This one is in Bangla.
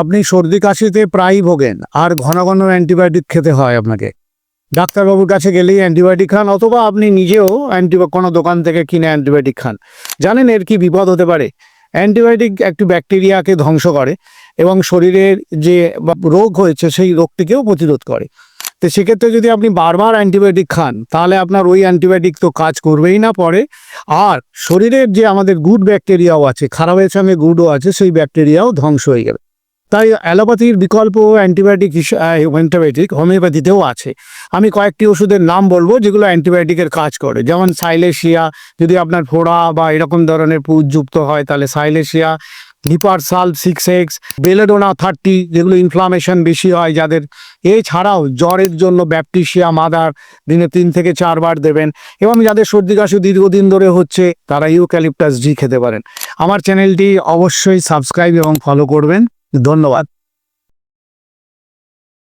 আপনি সর্দি কাশিতে প্রায়ই ভোগেন, আর ঘন ঘন অ্যান্টিবায়োটিক খেতে হয় আপনাকে। ডাক্তারবাবুর কাছে গেলেই অ্যান্টিবায়োটিক খান, অথবা আপনি নিজেও অ্যান্টি কোনো দোকান থেকে কিনে অ্যান্টিবায়োটিক খান। জানেন এর কি বিপদ হতে পারে? অ্যান্টিবায়োটিক একটি ব্যাকটেরিয়াকে ধ্বংস করে, এবং শরীরের যে রোগ হয়েছে, সেই রোগটিকেও প্রতিরোধ করে। তো সেক্ষেত্রে যদি আপনি বারবার অ্যান্টিবায়োটিক খান, তাহলে আপনার ওই অ্যান্টিবায়োটিক তো কাজ করবেই না পরে। আর শরীরের যে আমাদের গুড ব্যাকটেরিয়াও আছে, খারাপের সঙ্গে গুডও আছে, সেই ব্যাকটেরিয়াও ধ্বংস হয়ে যাবে তাই অ্যালোপ্যাথির বিকল্প অ্যান্টিবায়োটিক অ্যান্টিবায়োটিক হোমিওপ্যাথিতেও আছে। আমি কয়েকটি ওষুধের নাম বলব যেগুলো অ্যান্টিবায়োটিকের কাজ করে। যেমন সাইলেশিয়া, যদি আপনার ফোড়া বা এরকম ধরনের পুজযুক্ত হয়, তাহলে সাইলেশিয়া লিপারসাল সিক্স এক্স, বেলেডোনা থার্টি যেগুলো ইনফ্লামেশন বেশি হয় যাদের। এছাড়াও জ্বরের জন্য ব্যাপটিসিয়া মাদার দিনে তিন থেকে চারবার দেবেন এবং যাদের সর্দি কাশি দীর্ঘদিন ধরে হচ্ছে, তারা ইউক্যালিপটাস জি খেতে পারেন। আমার চ্যানেলটি অবশ্যই সাবস্ক্রাইব এবং ফলো করবেন। ধন্যবাদ।